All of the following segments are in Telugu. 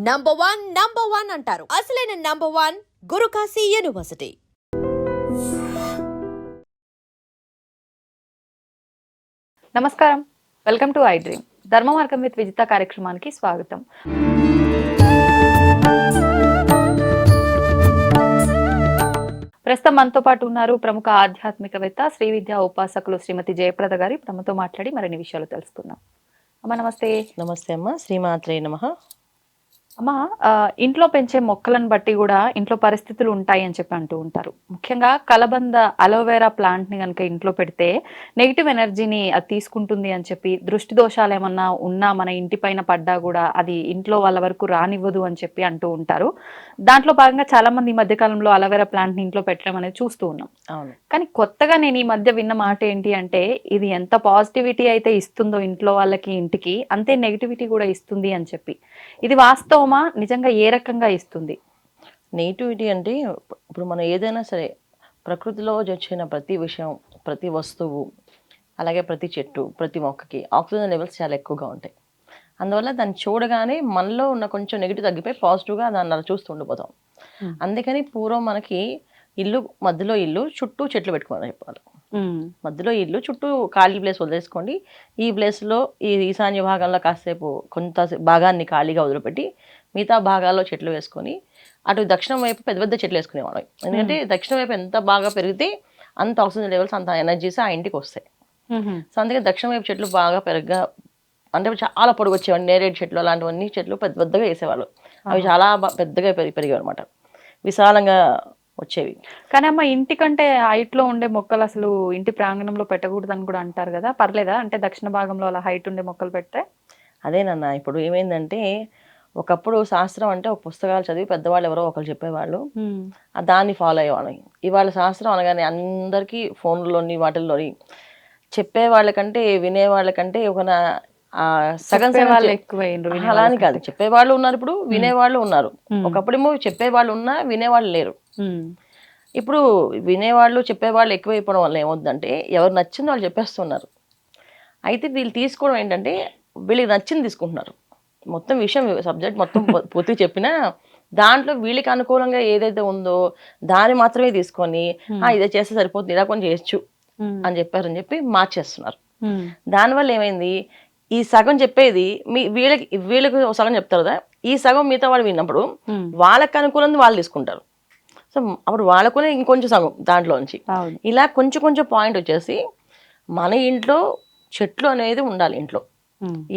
నంబర్ వన్ నంబర్ వన్ అంటారు. అసలైన నంబర్ వన్ గురుకాశీ యూనివర్సిటీ నమస్కారం. Welcome to I dream Dharma Margam with Vijitha కార్యక్రమానికి స్వాగతం. ప్రస్తుతం మనతో పాటు ఉన్నారు ప్రముఖ ఆధ్యాత్మికవేత్త శ్రీ విద్యా ఉపాసకులు శ్రీమతి జయప్రద గారి. మనతో మాట్లాడి మరిన్ని విషయాలు తెలుసుకుందాం. అమ్మ నమస్తే. నమస్తే అమ్మ. శ్రీమాత్రే నమ. అమ్మ ఇంట్లో పెంచే మొక్కలను బట్టి కూడా ఇంట్లో పరిస్థితులు ఉంటాయి అని చెప్పి అంటూ ఉంటారు. ముఖ్యంగా కలబంద అలోవెరా ప్లాంట్ని కనుక ఇంట్లో పెడితే నెగిటివ్ ఎనర్జీని అది తీసుకుంటుంది అని చెప్పి దృష్టి దోషాలు ఏమన్నా ఉన్నా మన ఇంటి పైన పడ్డా కూడా అది ఇంట్లో వాళ్ళ వరకు రానివ్వదు అని చెప్పి అంటూ ఉంటారు. దాంట్లో భాగంగా చాలా మంది ఈ మధ్య కాలంలో అలోవెరా ప్లాంట్ని ఇంట్లో పెట్టడం అనేది చూస్తూ ఉన్నాం. కానీ కొత్తగా నేను ఈ మధ్య విన్న మాట ఏంటి అంటే ఇది ఎంత పాజిటివిటీ అయితే ఇస్తుందో ఇంట్లో వాళ్ళకి ఇంటికి అంతే నెగిటివిటీ కూడా ఇస్తుంది అని చెప్పి. ఇది వాస్తవమా? నిజంగా ఏ రకంగా ఇస్తుంది? నెగిటివిటీ అంటే ఇప్పుడు మనం ఏదైనా సరే ప్రకృతిలో వచ్చిన ప్రతి విషయం ప్రతి వస్తువు అలాగే ప్రతి చెట్టు ప్రతి మొక్కకి ఆక్సిజన్ లెవెల్స్ చాలా ఎక్కువగా ఉంటాయి. అందువల్ల దాన్ని చూడగానే మనలో ఉన్న కొంచెం నెగిటివ్ తగ్గిపోయి పాజిటివ్గా దాన్ని అలా చూస్తూ ఉండిపోతాం. అందుకని పూర్వం మనకి ఇల్లు మధ్యలో ఇల్లు చుట్టూ చెట్లు పెట్టుకోమని చెప్పాలి. మధ్యలో ఇల్లు చుట్టూ ఖాళీ ప్లేస్ వదిలేసుకోండి. ఈ ప్లేస్లో ఈ ఈశాన్య భాగంలో కాసేపు కొంత భాగాన్ని ఖాళీగా వదిలిపెట్టి మిగతా భాగాల్లో చెట్లు వేసుకొని అటు దక్షిణం వైపు పెద్ద పెద్ద చెట్లు వేసుకునేవాళ్ళం. ఎందుకంటే దక్షిణం వైపు ఎంత బాగా పెరిగితే అంత ఆక్సిజన్ లెవెల్స్ అంత ఎనర్జీస్ ఆ ఇంటికి వస్తాయి. సో అందుకే దక్షిణ వైపు చెట్లు బాగా పెరగగా అంటే చాలా పొడుగు వచ్చేవాడి నేరేడు చెట్లు అలాంటివన్నీ చెట్లు పెద్ద పెద్దగా వేసేవాళ్ళు. అవి చాలా పెద్దగా పెరిగి పెరిగాయి అనమాట విశాలంగా వచ్చేవి. కానీ అమ్మ ఇంటికంటే హైట్లో ఉండే మొక్కలు అసలు ఇంటి ప్రాంగణంలో పెట్టకూడదు అని కూడా అంటారు కదా. పర్లేదా? అంటే దక్షిణ భాగంలో అలా హైట్ ఉండే మొక్కలు పెడితే? అదేనన్న ఇప్పుడు ఏమైందంటే ఒకప్పుడు శాస్త్రం అంటే ఒక పుస్తకాలు చదివి పెద్దవాళ్ళు ఎవరో ఒకరు చెప్పేవాళ్ళు. దాన్ని ఫాలో అయ్యేవాళ్ళం. ఇవాళ శాస్త్రం అనగానే అందరికీ ఫోన్లోని వాటిల్లోని చెప్పే వాళ్ళకంటే వినే వాళ్ళకంటే ఒక సగం సగం వాళ్ళు చె- ఎక్కువైండ్రు, వినే అలా అని వాళ్ళకంటే. కాదు చెప్పేవాళ్ళు ఉన్నారు ఇప్పుడు వినేవాళ్ళు ఉన్నారు. ఒకప్పుడేమో చెప్పేవాళ్ళు ఉన్నా వినేవాళ్ళు లేరు. ఇప్పుడు వినేవాళ్ళు చెప్పేవాళ్ళు ఎక్కువైపోవడం వల్ల ఏమవుతుందంటే ఎవరు నచ్చింది వాళ్ళు చెప్పేస్తున్నారు అయితే వీళ్ళు తీసుకోవడం ఏంటంటే వీళ్ళకి నచ్చింది తీసుకుంటున్నారు మొత్తం విషయం సబ్జెక్ట్ మొత్తం పూ- పూర్తిగా చెప్పినా దాంట్లో వీళ్ళకి అనుకూలంగా ఏదైతే ఉందో దాన్ని మాత్రమే తీసుకొని. "ఆ, ఇదే చేస్తే సరిపోతుంది ఇలా కొంచెం చేయొచ్చు. అని చెప్పారని చెప్పి మార్చేస్తున్నారు. దానివల్ల ఏమైంది ఈ సగం చెప్పేది మీ వీళ్ళకి వీళ్ళకి సగం చెప్తారు కదా ఈ సగం మిగతా వాళ్ళు విన్నప్పుడు. వాళ్ళకి అనుకూలంగా వాళ్ళు తీసుకుంటారు సో అప్పుడు వాళ్ళకునే ఇంకొంచెం సగం దాంట్లోంచి. ఇలా కొంచెం కొంచెం పాయింట్ వచ్చేసి మన ఇంట్లో చెట్లు అనేది ఉండాలి ఇంట్లో.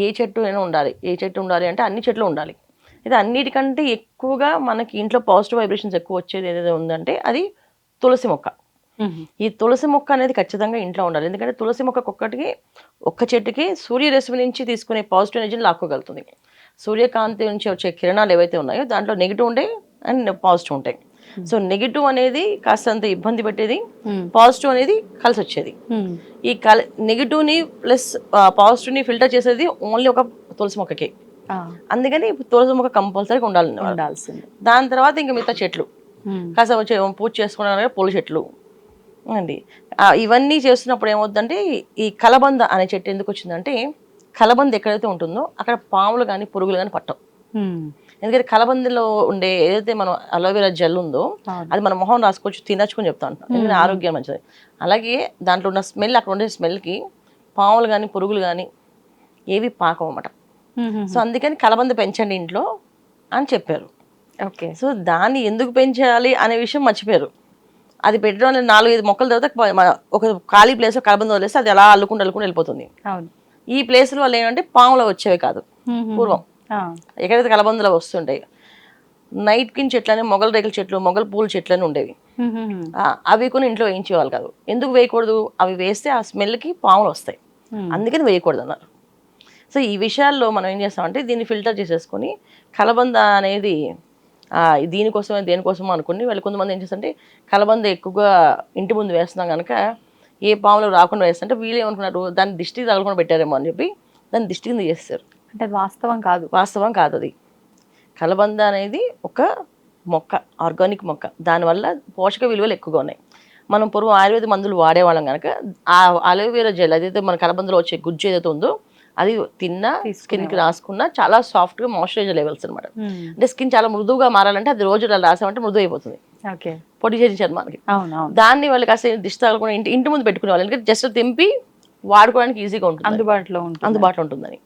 ఏ చెట్టు అయినా ఉండాలి. ఏ చెట్టు ఉండాలి అంటే అన్ని చెట్లు ఉండాలి. ఇది అన్నిటికంటే ఎక్కువగా మనకి ఇంట్లో పాజిటివ్ వైబ్రేషన్స్ ఎక్కువ వచ్చేది ఏదైతే ఉందంటే అది తులసి మొక్క. ఈ తులసి మొక్క అనేది ఖచ్చితంగా ఇంట్లో ఉండాలి. ఎందుకంటే తులసి మొక్క ఒక్కటికి ఒక్క చెట్టుకి సూర్యరశ్మి నుంచి తీసుకునే పాజిటివ్ ఎనర్జీని లాక్కోగలుగుతుంది. సూర్యకాంతి నుంచి వచ్చే కిరణాలు ఏవైతే ఉన్నాయో దాంట్లో నెగిటివ్ ఉంటాయి అండ్ పాజిటివ్ ఉంటాయి. సో నెగిటివ్ అనేది కాస్తంత ఇబ్బంది పెట్టేది. పాజిటివ్ అనేది కలిసి వచ్చేది. ఉమ్. ఈ కల నెగిటివ్ని ప్లస్ పాజిటివ్ని ఫిల్టర్ చేసేది ఓన్లీ ఒక తులసి మొక్కకి. అందుకని తులసి మొక్క కంపల్సరీగా ఉండాలి ఉండాల్సింది. దాని తర్వాత ఇంకా మిగతా చెట్లు. కాస్త వచ్చే పూజ చేసుకున్నాను పూల చెట్లు. అండి. ఇవన్నీ చేస్తున్నప్పుడు ఏమవుతుందంటే ఈ కలబంద అనే చెట్టు ఎందుకు వచ్చిందంటే కలబంద ఎక్కడైతే ఉంటుందో అక్కడ పాములు కానీ పురుగులు కానీ పట్టవు. ఎందుకంటే కలబందలో ఉండే ఏదైతే మనం అలోవెరా జెల్ ఉందో. అది మన మొహం రాసుకోవచ్చు తినచ్చు అని చెప్తా ఉంటాం. ఎందుకంటే ఆరోగ్యం మంచిది. అలాగే దాంట్లో ఉన్న స్మెల్ అక్కడ ఉండే స్మెల్కి పాములు కానీ పురుగులు కానీ ఏవి పాకం అన్నమాట. సో అందుకని కలబంద పెంచండి ఇంట్లో అని చెప్పారు. ఓకే. సో దాన్ని ఎందుకు పెంచాలి అనే విషయం మర్చిపోయారు. అది పెట్టడం వల్ల నాలుగు ఐదు మొక్కల తర్వాత ఒక ఖాళీ ప్లేస్ కలబంద వదిలేస్తే అది అలా అల్లుకుంటూ అల్లుకుంటూ వెళ్ళిపోతుంది. ఈ ప్లేస్ల వల్ల ఏంటంటే పాములు వచ్చేవి కాదు. పూర్వం. ఎక్కడైతే కలబందలు వస్తుంటాయి నైట్ కిన్ చెట్లు అని మొగల రేకుల చెట్లు మొగల పూల చెట్లు అని ఉండేవి అవి కొన్ని ఇంట్లో వేయించేవాళ్ళు కాదు. ఎందుకు వేయకూడదు? అవి వేస్తే ఆ స్మెల్కి పాములు వస్తాయి. అందుకని వేయకూడదు అన్నారు. సో ఈ విషయాల్లో మనం ఏం చేస్తామంటే దీన్ని ఫిల్టర్ చేసేసుకొని కలబంద అనేది దీనికోసమే దేనికోసమో అనుకుని వాళ్ళు కొంతమంది ఏం చేస్తారంటే కలబంద ఎక్కువగా ఇంటి ముందు వేస్తున్నాం కనుక ఏ పాములు రాకుండా వేస్తుంటే వీళ్ళు ఏమనుకున్నారు దాన్ని దిష్టికి తగలకుండా పెట్టారేమో అని చెప్పి దాన్ని దిష్టి కింద చేస్తారు అంటే వాస్తవం కాదు. వాస్తవం కాదు అది. కలబంద అనేది ఒక మొక్క ఆర్గానిక్ మొక్క. దానివల్ల పోషక విలువలు ఎక్కువగా ఉన్నాయి. మనం పూర్వం ఆయుర్వేద మందులు వాడేవాళ్ళం కనుక ఆ అలోవేరా జెల్ అదైతే మన కలబందలో వచ్చే గుజ్జు ఏదైతే ఉందో అది తిన్నా తీసుకునే స్కిన్కి రాసుకున్నా చాలా సాఫ్ట్గా మాయిశ్చరైజర్ లెవెల్స్ అనమాట అంటే స్కిన్ చాలా మృదువుగా మారాలంటే అది రోజు అలా రాసామంటే మృదు అయిపోతుంది. పొడి చేసిన అవును దాన్ని వాళ్ళు కాస్త దిష్టి తగలకుండా ఇంటి ఇంటి ముందు పెట్టుకునే వాళ్ళు ఎందుకంటే జస్ట్ తెంపి వాడుకోవడానికి ఈజీగా ఉంటుంది అందుబాటులో ఉంటుంది అందుబాటులో ఉంటుందని.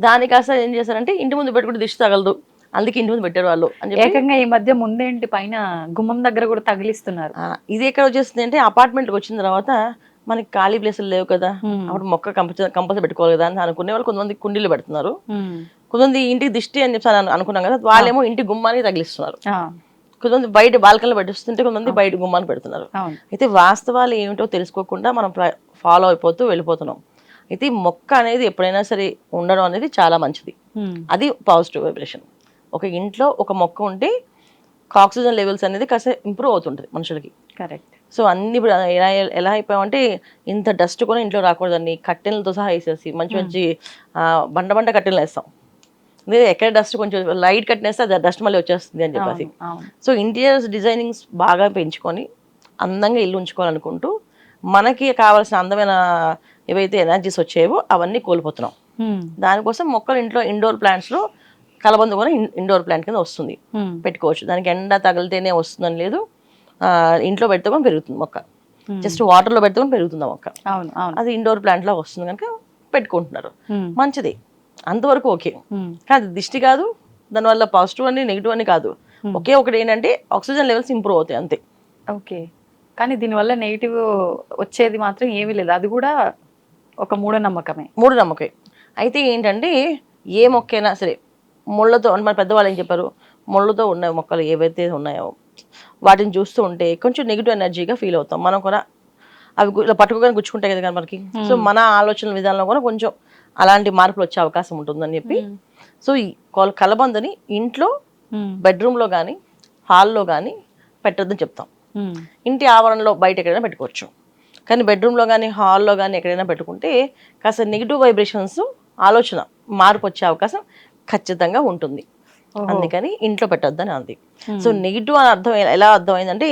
దాని కాస్త ఏం చేశారంటే ఇంటి ముందు పెట్టుకుంటే దిష్టి తగలదు. అందుకే ఇంటి ముందు పెట్టారు వాళ్ళు అని ఏకంగా ఈ మధ్య ముందేంటి పైన గుమ్మం దగ్గర కూడా తగిలిస్తున్నారు. ఇది ఎక్కడ వచ్చేస్తుంది అంటే అపార్ట్మెంట్కి వచ్చిన తర్వాత మనకి ఖాళీ ప్లేసులు లేవు కదా. అప్పుడు మొక్క కంపల్సరీ కంపల్సరీ పెట్టుకోవాలి కదా అని అనుకునే వాళ్ళు కొంతమంది కుండీలు పెడుతున్నారు. కొంతమంది ఇంటికి దిష్టి అని చెప్పి అను- అనుకున్నాం కదా వాళ్ళేమో ఇంటి గుమ్మానికి తగిలిస్తున్నారు. కొంతమంది బయట బాల్కనీలో పెట్టిస్తుంటే కొంతమంది బయట గుమ్మాన్ని పెడుతున్నారు. అయితే వాస్తవాలు ఏమిటో తెలుసుకోకుండా మనం ఫాలో అయిపోతూ వెళ్ళిపోతున్నాం. అయితే ఈ మొక్క అనేది ఎప్పుడైనా సరే ఉండడం అనేది చాలా మంచిది. అది పాజిటివ్ వైబ్రేషన్. ఒక ఇంట్లో ఒక మొక్క ఉంటే ఆక్సిజన్ లెవెల్స్ అనేది కాస్త ఇంప్రూవ్ అవుతుంటుంది మనుషులకి. కరెక్ట్. సో అన్ని ఇప్పుడు ఎలా ఎలా అయిపోయామంటే ఇంత డస్ట్ కూడా ఇంట్లో రాకూడదని కట్టెలతో సహా వేసేసి మంచి మంచి బండ బండ కట్టెలు వేస్తాం. ఎక్కడ డస్ట్ కొంచెం లైట్ కట్టేస్తే అది డస్ట్ మళ్ళీ వచ్చేస్తుంది అని చెప్పేసి. సో ఇంటీరియర్స్ డిజైనింగ్స్ బాగా పెంచుకొని అందంగా ఇల్లు ఉంచుకోవాలనుకుంటూ మనకి కావాల్సిన అందమైన ఏవైతే ఎనర్జీస్ వచ్చాయో అవన్నీ కోల్పోతున్నాం. దానికోసం మొక్కలు ఇంట్లో ఇండోర్ ప్లాంట్స్లో కలబంద కూడా ఇండోర్ ప్లాంట్ కింద వస్తుంది. పెట్టుకోవచ్చు. దానికి ఎండ తగిలితేనే వస్తుందని లేదు. ఇంట్లో పెడితే కూడా పెరుగుతుంది మొక్క. జస్ట్ వాటర్లో పెడితే కూడా పెరుగుతుంది మొక్క. అది ఇండోర్ ప్లాంట్లో వస్తుంది కనుక పెట్టుకుంటున్నారు. మంచిది. అంతవరకు ఓకే. కానీ అది దిష్టి కాదు దానివల్ల పాజిటివ్ అని నెగిటివ్ అని కాదు. ఒకే ఒకటి ఏంటంటే ఆక్సిజన్ లెవెల్స్ ఇంప్రూవ్ అవుతాయి అంతే. ఓకే. కానీ దీనివల్ల నెగిటివ్ వచ్చేది మాత్రం ఏమీ లేదు. అది కూడా ఒక మూఢనమ్మకమే. మూడు నమ్మకే అయితే ఏంటంటే ఏ మొక్కైనా సరే ముళ్ళతో మన పెద్దవాళ్ళు ఏం చెప్పారు? ముళ్ళతో ఉన్న మొక్కలు ఏవైతే ఉన్నాయో వాటిని చూస్తూ ఉంటే కొంచెం నెగిటివ్ ఎనర్జీగా ఫీల్ అవుతాం. మనం కూడా అవి ఇలా పట్టుకోగానే గుచ్చుకుంటాయి కదా మనకి. సో మన ఆలోచన విధానంలో కూడా కొంచెం అలాంటి మార్పులు వచ్చే అవకాశం ఉంటుందని చెప్పి. సో ఈ కొల- కలబందని ఇంట్లో. బెడ్రూమ్లో కానీ హాల్లో కానీ పెట్టొద్దని చెప్తాం. ఇంటి ఆవరణలో బయట ఎక్కడైనా పెట్టుకోవచ్చు. కానీ బెడ్రూమ్లో కానీ హాల్లో కానీ ఎక్కడైనా పెట్టుకుంటే కాస్త నెగిటివ్ వైబ్రేషన్స్ ఆలోచన మార్పు వచ్చే అవకాశం ఖచ్చితంగా ఉంటుంది. అందుకని ఇంట్లో పెట్టొద్దని అంది. సో నెగిటివ్ అని అర్థం ఎలా అర్థమైందంటే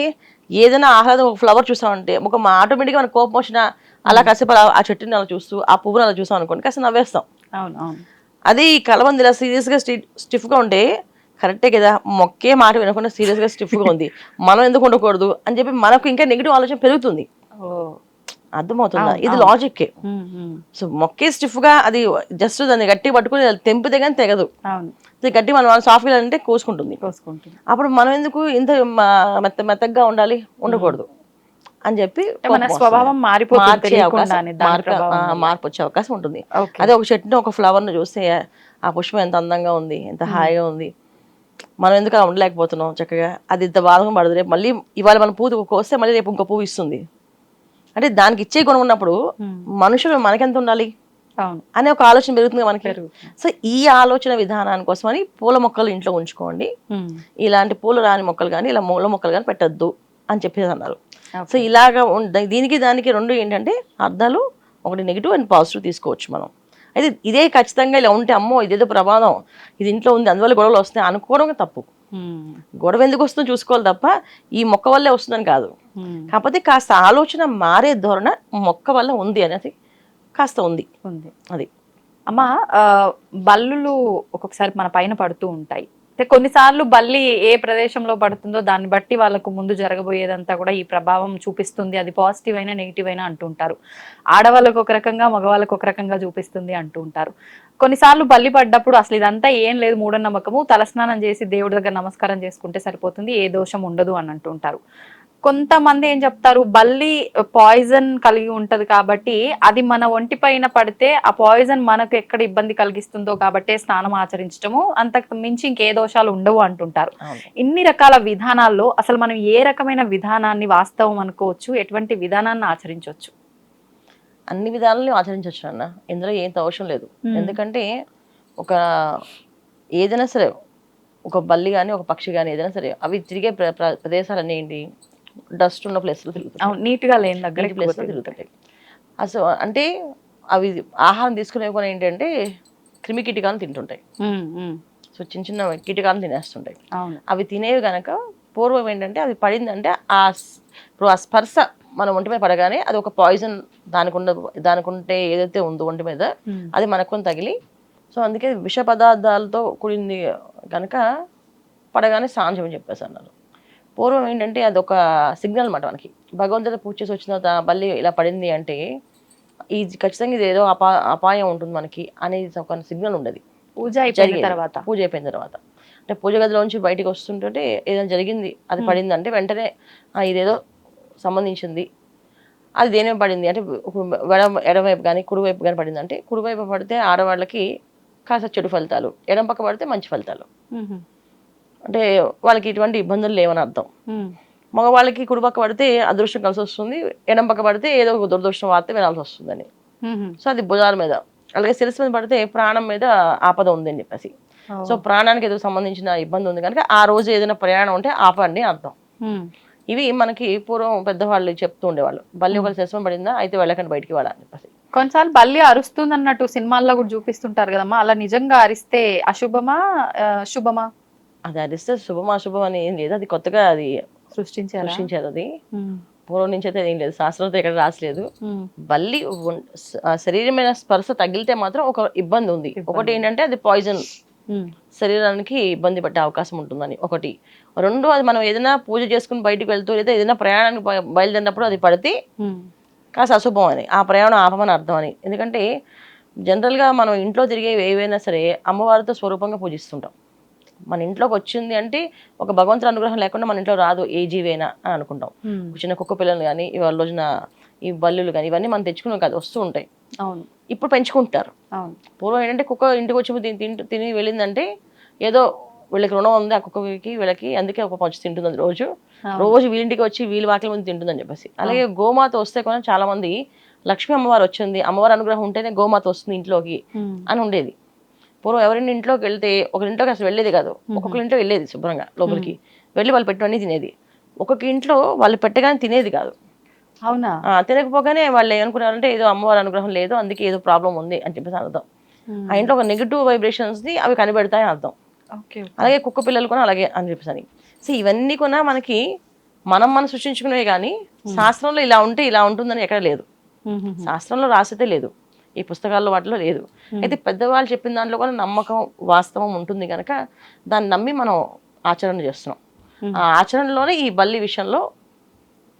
ఏదైనా ఆహ్లాదం ఒక ఫ్లవర్ చూసామంటే ఒక ఆటోమేటిక్గా మన కోపం వచ్చినా అలా కాసేపు అలా ఆ చెట్టుని అలా చూస్తూ ఆ పువ్వుని అలా చూసాం అనుకోండి కాస్త నవ్వేస్తాం. అదే ఈ కలబంది ఇలా సీరియస్గా స్టీ స్టిఫ్గా ఉంటే కరెక్టే కదా మొక్కే మాట వినకుండా సీరియస్గా స్టిఫ్గా ఉంది. మనం ఎందుకు ఉండకూడదు అని చెప్పి మనకు ఇంకా నెగిటివ్ ఆలోచన పెరుగుతుంది. అర్థమవుతుందా? ఇది. ఉమ్. సో మొక్కే స్టిఫ్గా అది జస్ట్ దాన్ని గట్టి పట్టుకుని తెంపితే కానీ తెగదు. గట్టి మనం సాఫ్ట్గా అంటే కోసుకుంటుంది. కోసుకుంటుంది. అప్పుడు మనం ఎందుకు ఇంత మెత్త మెత్తగా ఉండాలి? ఉండకూడదు. అని చెప్పి మన స్వభావం. మారిపోతుంది మార్పు వచ్చే అవకాశం ఉంటుంది. అదే ఒక చెట్టుని ఒక ఫ్లవర్ని చూస్తే ఆ పుష్పం ఎంత అందంగా ఉంది ఎంత హాయిగా ఉంది. మనం ఎందుకు అలా ఉండలేకపోతున్నాం చక్కగా? అది ఇంత బాధగా పడదు. రేపు మళ్ళీ ఇవాళ మన పువ్వు కోస్తే మళ్ళీ రేపు ఇంకో పువ్వు ఇస్తుంది. అంటే దానికి ఇచ్చే గుణం ఉన్నప్పుడు. మనుషులు మనకెంత ఉండాలి అనే ఒక ఆలోచన పెరుగుతుంది మనకి. సో ఈ ఆలోచన విధానాని కోసమని పూల మొక్కలు ఇంట్లో ఉంచుకోండి. ఇలాంటి పూలు రాని మొక్కలు కానీ ఇలా మూల మొక్కలు కానీ పెట్టద్దు అని చెప్పేసి అన్నారు. సో ఇలాగా దీనికి దానికి రెండు ఏంటంటే అర్థాలు ఒకటి నెగిటివ్ అండ్ పాజిటివ్ తీసుకోవచ్చు మనం అయితే ఇదే ఖచ్చితంగా ఇలా ఉంటే అమ్మో ఇదేదో ప్రమాదం ఇది ఇంట్లో ఉంది అందువల్ల గొడవలు వస్తాయి అనుకోవడం తప్పు. గొడవ ఎందుకు వస్తుందో చూసుకోవాలి తప్ప ఈ మొక్క వల్లే వస్తుందని కాదు. కాకపోతే కాస్త ఆలోచన మారే ధోరణ మొక్క వల్ల ఉంది అనేది కాస్త ఉంది. ఉంది. అది. అమ్మ బల్లులు ఒక్కొక్కసారి మన పైన పడుతూ ఉంటాయి. అంటే కొన్నిసార్లు బల్లి ఏ ప్రదేశంలో పడుతుందో దాన్ని బట్టి వాళ్ళకు ముందు జరగబోయేదంతా కూడా ఈ ప్రభావం చూపిస్తుంది. అది పాజిటివ్ అయినా నెగిటివ్ అయినా అంటుంటారు ఆడవాళ్ళకు ఒక రకంగా మగవాళ్ళకు ఒక రకంగా చూపిస్తుంది అంటూ ఉంటారు. కొన్నిసార్లు బల్లి పడ్డప్పుడు అసలు ఇదంతా ఏం లేదు మూఢనమ్మకము. తలస్నానం చేసి దేవుడి దగ్గర నమస్కారం చేసుకుంటే సరిపోతుంది. ఏ దోషం ఉండదు అని అంటుంటారు కొంతమంది ఏం చెప్తారు బల్లి పాయిజన్ కలిగి ఉంటది కాబట్టి అది మన ఒంటి పైన పడితే ఆ పాయిజన్ మనకు ఎక్కడ ఇబ్బంది కలిగిస్తుందో కాబట్టే స్నానం ఆచరించడము అంతకు మించి ఇంకే దోషాలు ఉండవు అంటుంటారు. ఇన్ని రకాల విధానాల్లో అసలు మనం ఏ రకమైన విధానాన్ని వాస్తవం అనుకోవచ్చు ఎటువంటి విధానాన్ని ఆచరించవచ్చు? అన్ని విధాలను ఆచరించవచ్చు అన్న. ఇందులో ఏం అవసరం లేదు. ఎందుకంటే ఒక ఏదైనా సరే ఒక బల్లి కానీ ఒక పక్షి కానీ ఏదైనా సరే అవి తిరిగే ప్ర ప్ర- ప్రదేశాలన్నీ ఏంటి? డస్ట్ ఉన్న ప్లేస్లో తిరుగుతాయి అవును నీట్గా లేని దగ్గర ప్లేస్లో తిరుగుతాయి అసలు అంటే అవి ఆహారం తీసుకునే కూడా ఏంటంటే క్రిమి కీటకాలను తింటుంటాయి. సో చిన్న చిన్న కీటకాలను తినేస్తుంటాయి. అవి తినేవి కనుక పూర్వం ఏంటంటే అది పడిందంటే ఆ ఇప్పుడు ఆ స్పర్శ మన ఒంటి మీద పడగానే అది ఒక పాయిజన్ దానికి ఉన్న దానికి ఉంటే ఏదైతే ఉందో ఒంటి మీద. అది మనకు తగిలి సో అందుకే విష పదార్థాలతో కూడింది కనుక పడగానే చేయమని చెప్పేసి అన్నారు. పూర్వం ఏంటంటే అది ఒక సిగ్నల్ అన్నమాట మనకి. భగవంతుడు పూజ చేసి వచ్చిన తర్వాత బల్లి ఇలా పడింది అంటే ఈ ఖచ్చితంగా ఇది ఏదో అపా అపాయం ఉంటుంది మనకి అనేది ఒక సిగ్నల్ ఉండేది. పూజ అయిపోయిన. తర్వాత. పూజ అయిపోయిన తర్వాత. అంటే పూజ గదిలోంచి బయటికి వస్తుంటే ఏదైనా జరిగింది అది పడింది అంటే వెంటనే "ఆ, ఇదేదో సంబంధించింది. అది దేని పడింది అంటే ఇప్పుడు ఎడమ ఎడమవైపు కానీ కుడివైపు కానీ పడింది అంటే కుడివైపు పడితే ఆడవాళ్ళకి కాస్త చెడు ఫలితాలు ఎడమ పక్క పడితే మంచి ఫలితాలు. అంటే వాళ్ళకి ఇటువంటి ఇబ్బందులు లేవని అర్థం. మగవాళ్ళకి కుడి పక్క పడితే అదృష్టం కలిసి వస్తుంది ఎడమ పక్క పడితే ఏదో ఒక దురదృష్టం వార్త వినాల్సి వస్తుందని. సో అది భుజాల మీద. అలాగే శిరస్సు మీద పడితే ప్రాణం మీద ఆపద ఉందని చెప్పేసి. సో ప్రాణానికి ఏదో సంబంధించిన ఇబ్బంది ఉంది కనుక ఆ రోజు ఏదైనా ప్రయాణం ఉంటే ఆపండి అర్థం. ఇవి మనకి పూర్వం పెద్దవాళ్ళు చెప్తూ ఉండేవాళ్ళు. బల్లి ఒకరు శిరస్సు పడిందా? అయితే వెళ్ళకండి బయటికి వెళ్ళని చెప్పేసి. కొన్నిసార్లు బల్లి అరుస్తుంది అన్నట్టు సినిమాల్లో కూడా చూపిస్తుంటారు కదమ్మా. అలా నిజంగా అరిస్తే అశుభమా శుభమా? అది అరిస్తే శుభం అశుభం అని ఏం లేదు. అది కొత్తగా అది సృష్టించారా? సృష్టించారు అది. పూర్వం నుంచి అయితే ఏం లేదు. శాస్త్రంతో ఎక్కడ రాసలేదు. బల్లి శరీరమైన స్పర్శ తగిలితే మాత్రం ఒక ఇబ్బంది ఉంది. ఒకటి ఏంటంటే అది పాయిజన్. శరీరానికి ఇబ్బంది పడే అవకాశం ఉంటుందని ఒకటి. రెండు అది మనం ఏదైనా పూజ చేసుకుని బయటికి వెళ్తూ లేదా ఏదైనా ప్రయాణానికి బయ- బయలుదేరినప్పుడు అది పడితే. కాస్త అశుభం అని ఆ ప్రయాణం ఆపమని అర్థం అని. ఎందుకంటే జనరల్గా మనం ఇంట్లో తిరిగే ఏవైనా సరే అమ్మవారితో స్వరూపంగా పూజిస్తుంటాం. మన ఇంట్లోకి వచ్చింది అంటే ఒక భగవంతుని అనుగ్రహం లేకుండా మన ఇంట్లో రాదు ఏ జీవైనా అని అనుకుంటాం. చిన్న కుక్క పిల్లలు కానీ ఇవాళ రోజున ఈ బల్లులు కానీ ఇవన్నీ మనం తెచ్చుకున్నాం కాదు వస్తూ ఉంటాయి. అవును. ఇప్పుడు పెంచుకుంటారు. అవును. పూర్వం ఏంటంటే కుక్క ఇంటికి వచ్చి తిని తింటూ తిని వెళ్ళిందంటే ఏదో వీళ్ళకి రుణం ఉంది ఆ కుక్కకి వీళ్ళకి అందుకే ఒక పంచు తింటుంది అది రోజు. రోజు వీళ్ళింటికి వచ్చి వీళ్ళ వాకిల ముందు తింటుందని చెప్పేసి. అలాగే గోమాత వస్తే కూడా చాలా మంది లక్ష్మీ అమ్మవారు వచ్చింది అమ్మవారి అనుగ్రహం ఉంటేనే గోమాత వస్తుంది ఇంట్లోకి. అని ఉండేది. పూర్వం ఎవరైనా ఇంట్లోకి వెళ్తే ఒకరి ఇంట్లోకి అసలు వెళ్ళేది కాదు. ఒక్కొక్కరి ఇంట్లో వెళ్ళేది శుభ్రంగా లోపలికి. వెళ్ళి వాళ్ళు పెట్టినవన్నీ తినేది. ఒక్కొక్క ఇంట్లో వాళ్ళు పెట్టగానే తినేది కాదు. అవునా? తినకపోగానే వాళ్ళు ఏమనుకున్నారంటే ఏదో అమ్మవారి అనుగ్రహం లేదు అందుకే ఏదో ప్రాబ్లం ఉంది అని చెప్పేసి అర్థం. ఆ ఇంట్లో ఒక నెగిటివ్ వైబ్రేషన్స్ని అవి కనిపెడతాయని అర్థం. అలాగే కుక్క పిల్లలు కూడా అలాగే అని చెప్పేసి అని. సో ఇవన్నీ కూడా మనకి మనం మనం సృష్టించుకునేవి కానీ శాస్త్రంలో ఇలా ఉంటే ఇలా ఉంటుందని ఎక్కడ లేదు. శాస్త్రంలో రాసితే లేదు. ఈ పుస్తకాల్లో వాటిలో లేదు. అయితే పెద్దవాళ్ళు చెప్పిన దాంట్లో కూడా నమ్మకం వాస్తవం ఉంటుంది కనుక దాన్ని నమ్మి మనం ఆచరణ చేస్తున్నాం. ఆ ఆచరణలోనే ఈ బల్లి విషయంలో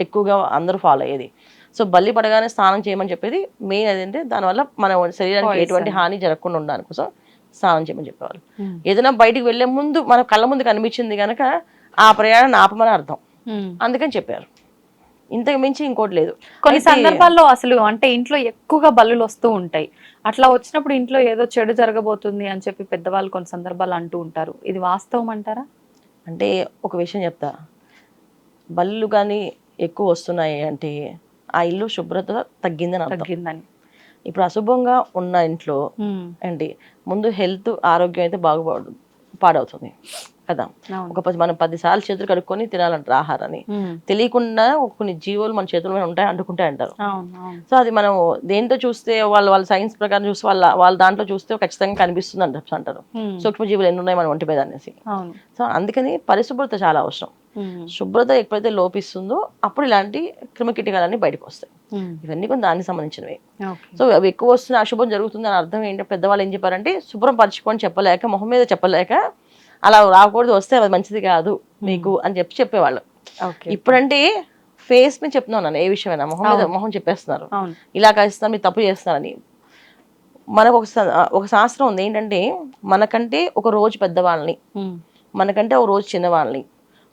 ఎక్కువగా అందరూ ఫాలో అయ్యేది. సో బల్లి పడగానే స్నానం చేయమని చెప్పేది మెయిన్ అదేంటే దానివల్ల మన శరీరానికి ఎటువంటి హాని జరగకుండా ఉండడానికి కోసం స్నానం చేయమని చెప్పేవాళ్ళు. ఏదైనా బయటికి వెళ్ళే ముందు మన కళ్ళ ముందు కనిపించింది కనుక ఆ ప్రయాణం ఆపమని అర్థం. అందుకని చెప్పారు. ఇంతకు మించి ఇంకోటి లేదు. కొన్ని సందర్భాల్లో అసలు అంటే ఇంట్లో ఎక్కువగా బల్లులు వస్తూ ఉంటాయి. అట్లా వచ్చినప్పుడు ఇంట్లో ఏదో చెడు జరగబోతుంది అని చెప్పి పెద్దవాళ్ళు కొన్ని సందర్భాలు అంటూ ఉంటారు. ఇది వాస్తవం అంటారా? అంటే ఒక విషయం చెప్తా. బల్లు కానీ ఎక్కువ వస్తున్నాయి అంటే ఆ ఇల్లు శుభ్రత తగ్గిందని తగ్గిందని. ఇప్పుడు అశుభంగా ఉన్న ఇంట్లో. అండి ముందు హెల్త్ ఆరోగ్యం అయితే బాగుపడు పాడవుతుంది. కదా. ఒక పది మనం పదిసార్లు చేతులు కడుక్కొని తినాలంటారు ఆహారాన్ని. తెలియకుండా కొన్ని జీవులు మన చేతుల మీద ఉంటాయి అంటుకుంటాయి అంటారు. సో అది మనం దేంతో చూస్తే వాళ్ళు వాళ్ళ సైన్స్ ప్రకారం చూస్తే వాళ్ళ వాళ్ళ దాంట్లో చూస్తే ఖచ్చితంగా కనిపిస్తుంది అంటారు. ఉమ్. సూక్ష్మజీవులు ఎన్ని ఉన్నాయి మన ఒంటి మీద అనేసి. సో అందుకని పరిశుభ్రత చాలా అవసరం. శుభ్రత ఎప్పుడైతే లోపిస్తుందో అప్పుడు ఇలాంటి క్రిమికీటకాలన్నీ బయటకు వస్తాయి. ఇవన్నీ కొన్ని దానికి సంబంధించినవి. సో అవి ఎక్కువ వస్తున్న అశుభం జరుగుతుంది అని అర్థం ఏంటంటే పెద్దవాళ్ళు ఏం చెప్పారంటే శుభ్రం పరచుకొని చెప్పలేక మొహం మీద చెప్పలేక అలా రాకూడదు వస్తే అది మంచిది కాదు మీకు అని చెప్పి చెప్పేవాళ్ళు. ఇప్పుడంటే ఫేస్ మీద చెప్తున్నాను నేను ఏ విషయమైనా మొహం మీద మొహం చెప్పేస్తున్నారు. ఇలా కలిస్తున్నారు మీరు తప్పు చేస్తున్నారని. మనకు ఒక ఒక శాస్త్రం ఉంది ఏంటంటే మనకంటే ఒక రోజు పెద్దవాళ్ళని. మనకంటే ఒక రోజు చిన్నవాళ్ళని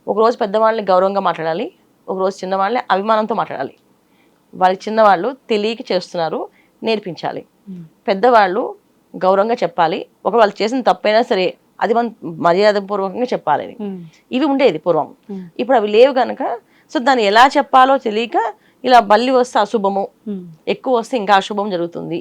ఒక రోజు పెద్దవాళ్ళని గౌరవంగా మాట్లాడాలి ఒక రోజు చిన్నవాళ్ళని అభిమానంతో మాట్లాడాలి. వాళ్ళకి చిన్నవాళ్ళు తెలియక చేస్తున్నారు నేర్పించాలి. పెద్దవాళ్ళు గౌరవంగా చెప్పాలి. ఒక వాళ్ళు చేసిన తప్పైనా సరే అది మనం మర్యాదపూర్వకంగా చెప్పాలి. ఇవి ఉండేది పూర్వం. ఇప్పుడు అవి లేవు కనుక సో దాన్ని ఎలా చెప్పాలో తెలియక ఇలా బల్లి వస్తే అశుభము. ఎక్కువ వస్తే ఇంకా అశుభం జరుగుతుంది.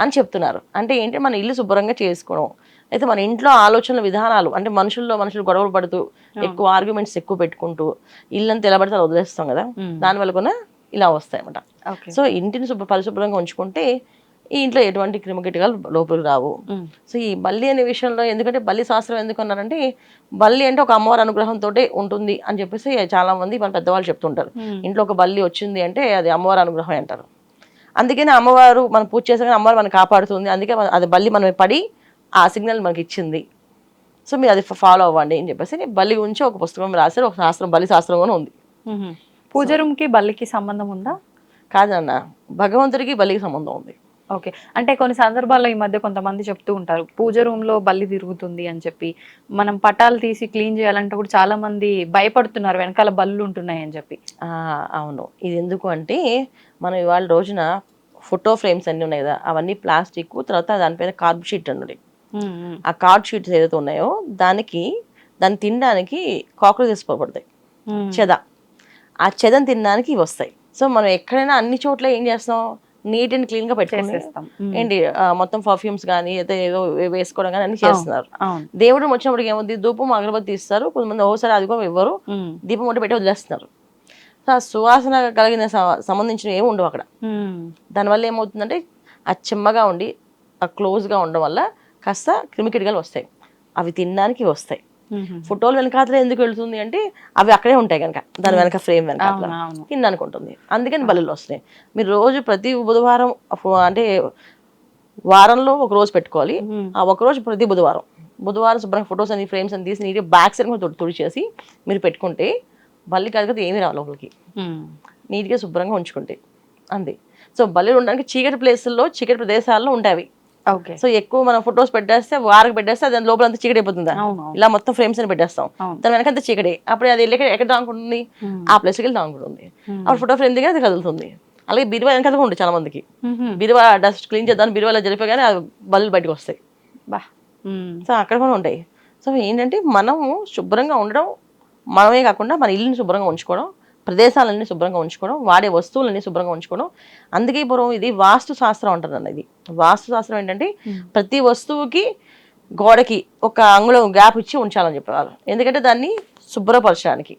అని చెప్తున్నారు అంటే ఏంటి మన ఇల్లు శుభ్రంగా చేసుకోవడం అయితే మన ఇంట్లో ఆలోచనల విధానాలు అంటే మనుషుల్లో మనుషులు గొడవలు పడుతూ ఎక్కువ ఆర్గ్యుమెంట్స్ ఎక్కువ పెట్టుకుంటూ ఇల్లంతా ఎలా పడితే వదిలేస్తాం కదా. దానివల్ల కూడా ఇలా వస్తాయి అన్నమాట సో ఇంటిని శుభ్ర పరిశుభ్రంగా ఉంచుకుంటే ఈ ఇంట్లో ఎటువంటి క్రిమికీటకాలు లోపలికి రావు. సో ఈ బల్లి అనే విషయంలో ఎందుకంటే బల్లి శాస్త్రం ఎందుకు అన్నారంటే బల్లి అంటే ఒక అమ్మవారి అనుగ్రహంతో ఉంటుంది అని చెప్పేసి చాలా మంది మన పెద్దవాళ్ళు చెప్తుంటారు. ఇంట్లో ఒక బల్లి వచ్చింది అంటే అది అమ్మవారి అనుగ్రహం అంటారు. అందుకని అమ్మవారు మనం పూజ చేసాక అమ్మవారు మనం కాపాడుతుంది. అందుకే అది బల్లి మనం పడి ఆ సిగ్నల్ మనకి ఇచ్చింది సో మీరు అది ఫాలో అవ్వండి అని చెప్పేసి బల్లి గురించి ఒక పుస్తకం రాశారు. ఒక శాస్త్రం బలి శాస్త్రం కూడా ఉంది. పూజ రూమ్కి బల్లికి సంబంధం ఉందా? కాదన్న భగవంతుడికి బలికి సంబంధం ఉంది. ఓకే. అంటే కొన్ని సందర్భాల్లో ఈ మధ్య కొంతమంది చెప్తూ ఉంటారు పూజ రూమ్లో బల్లి తిరుగుతుంది అని చెప్పి. మనం పటాలు తీసి క్లీన్ చేయాలంటే కూడా చాలా మంది భయపడుతున్నారు వెనకాల బల్లు ఉంటున్నాయి అని చెప్పి. ఆ, అవును. ఇది ఎందుకు అంటే మనం ఇవాళ రోజున ఫోటో ఫ్రేమ్స్ అన్నీ ఉన్నాయి కదా అవన్నీ ప్లాస్టిక్ తర్వాత దానిపైన కార్బ్ షీట్ ఉమ్. ఆ కార్డ్ షీట్స్ ఏదైతే ఉన్నాయో దానికి దాన్ని తినడానికి కాక్రోచెస్ పడతాయి. చెద. ఆ చెదని తినడానికి ఇవి వస్తాయి. సో మనం ఎక్కడైనా అన్ని చోట్ల ఏం చేస్తాం నీట్ అండ్ క్లీన్గా ఉమ్. ఏంటి మొత్తం పర్ఫ్యూమ్స్ కానీ ఏదో ఏదో వేసుకోవడం కానీ అన్ని చేస్తున్నారు దేవుడు వచ్చినప్పటికి ఏముంది ధూపం అగరబత్తి ఇస్తారు కొంతమంది ఓసారి అది కూడా ఇవ్వరు. దీపం ఒకటి పెట్టి వదిలేస్తున్నారు సువాసన కలిగిన సంబంధించిన ఏమి ఉండవు అక్కడ. దానివల్ల ఏమవుతుందంటే ఆ చెమ్మగా ఉండి ఆ క్లోజ్గా ఉండడం వల్ల కాస్త క్రిమికిటకాలు వస్తాయి అవి తినడానికి వస్తాయి. ఫోటోలు వెనకాతల ఎందుకు వెళ్తుంది అంటే అవి అక్కడే ఉంటాయి కనుక. దాని వెనక ఫ్రేమ్ వెనకాతల. తినడానికి ఉంటుంది అందుకని బలులు వస్తాయి మీరు రోజు ప్రతి బుధవారం అంటే వారంలో ఒక రోజు పెట్టుకోవాలి. ఆ ఒక రోజు ప్రతి బుధవారం. బుధవారం శుభ్రంగా ఫొటోస్ అన్ని ఫ్రేమ్స్ అని తీసి నీట్గా బ్యాక్ సైడ్ కూడా తుడి తుడిచేసి మీరు పెట్టుకుంటే బల్లి కాదు ఏమీ రావు లోపలికి. నీట్గా శుభ్రంగా ఉంచుకుంటే. అంతే. సో బల్లి ఉండడానికి చీకటి ప్లేసుల్లో చీకటి ప్రదేశాల్లో ఉంటాయి సో ఎక్కువ మనం ఫొటోస్ పెట్టేస్తే వారికి పెట్టేస్తే దాని లోపల అంతా చీకటి అయిపోతుందా. ఇలా మొత్తం ఫ్రేమ్స్ అని పెట్టేస్తాం. దాని వెనక అంతా చీకటి అప్పుడు అది వెళ్ళి ఎక్కడ దాంకుంటుంది. ఆ ప్లేస్కి వెళ్ళి దాంకుంటుంది Hmm. అప్పుడు ఫోటో ఫ్రేమ్ దగ్గర అది కదులుతుంది అలాగే బిరువా వెనక ఉంటుంది చాలా మందికి ఉమ్. బిరువా డస్ట్ క్లీన్ చేద్దాం బిరువాలో జరిపోగానే ఆ బల్లు బయటకు వస్తాయి బా. సో అక్కడ కూడా ఉంటాయి సో ఏంటంటే మనము శుభ్రంగా ఉండడం మనమే కాకుండా మన ఇల్లుని శుభ్రంగా ఉంచుకోవడం ప్రదేశాలన్నీ శుభ్రంగా ఉంచుకోవడం వాడే వస్తువులన్నీ శుభ్రంగా ఉంచుకోవడం. అందుకే పూర్వం ఇది వాస్తు శాస్త్రం అంటారు అన్న ఇది. వాస్తు శాస్త్రం ఏంటంటే ప్రతి వస్తువుకి గోడకి ఒక అంగుళం గ్యాప్ ఇచ్చి ఉంచాలని చెప్పేవారు ఎందుకంటే దాన్ని శుభ్రపరచడానికి.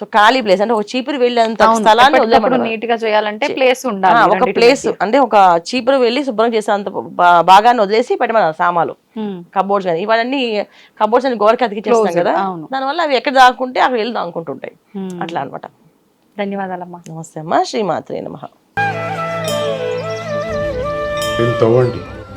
సో ఖాళీ ప్లేస్ అంటే ఒక చీపురు వెళ్ళేంత. స్థలాన్ని. నీట్గా చేయాలంటే ప్లేస్ ఉండాలి ఒక ప్లేస్. అంటే ఒక చీపురు వెళ్ళి శుభ్రం చేసేంత భాగాన్ని వదిలేసి పెట్టమన్నారు సామాలు. కబోర్డ్స్ కానీ ఇవన్నీ కబోర్డ్స్ అని గోడకి అతికిచ్చేస్తాం కదా. దానివల్ల అవి ఎక్కడ దాక్కుంటే అక్కడ వెళ్ళి దాక్కుంటుంటాయి. అట్లా అన్నమాట ధన్యవాదాలమ్మా నమస్తే అమ్మా శ్రీమాత్రే నమ తవ్వండి